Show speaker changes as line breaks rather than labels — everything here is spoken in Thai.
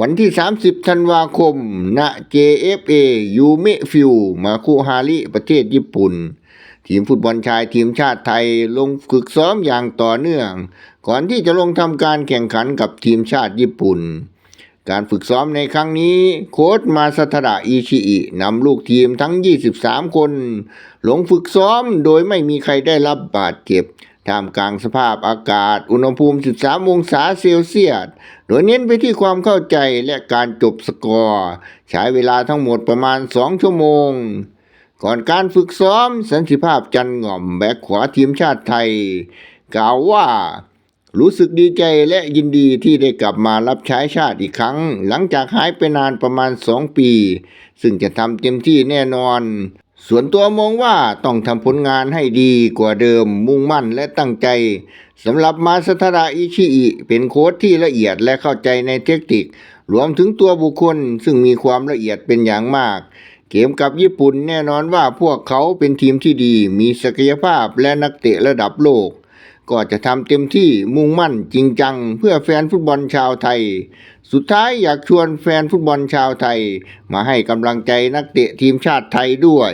วันที่ 30 ธันวาคม ณ JFA ยูเมฟิว มาคุฮาริประเทศญี่ปุ่น ทีมฟุตบอลชายทีมชาติไทยลงฝึกซ้อมอย่างต่อเนื่อง ก่อนที่จะลงทำการแข่งขันกับทีมชาติญี่ปุ่น การฝึกซ้อมในครั้งนี้ โค้ชมาสทดะอิชิอินำลูกทีมทั้ง 23 คน ลงฝึกซ้อมโดยไม่มีใครได้รับบาดเจ็บ ท่ามกลางสภาพอากาศ อุณหภูมิ 13 องศาเซลเซียส โดยเน้นไปที่ความเข้าใจและการจบสกอร์ ใช้เวลาทั้งหมดประมาณ 2 ชั่วโมง ก่อนการฝึกซ้อมสันติภาพจันง่อมแบกขวาทีมชาติไทย กล่าวว่ารู้สึกดีใจและยินดีที่ได้กลับมารับใช้ชาติอีกครั้ง หลังจากหายไปนานประมาณ 2 ปี ซึ่งจะทำเต็มที่แน่นอน ส่วนตัวมองว่าต้องทำผลงานให้ดีกว่าเดิมมุ่งมั่นและตั้งใจสำหรับมาสทาระอิชิอิเป็นโค้ชที่ละเอียดและเข้าใจในเทคนิครวมถึงตัวบุคคลซึ่งมีความละเอียดเป็นอย่างมาก เกมกับญี่ปุ่นแน่นอนว่าพวกเขาเป็นทีมที่ดี มีศักยภาพและนักเตะระดับโลก ก็จะทำเต็มที่มุ่งมั่นจริงจัง เพื่อแฟนฟุตบอลชาวไทย สุดท้ายอยากชวนแฟนฟุตบอลชาวไทย มาให้กำลังใจนักเตะทีมชาติไทยด้วย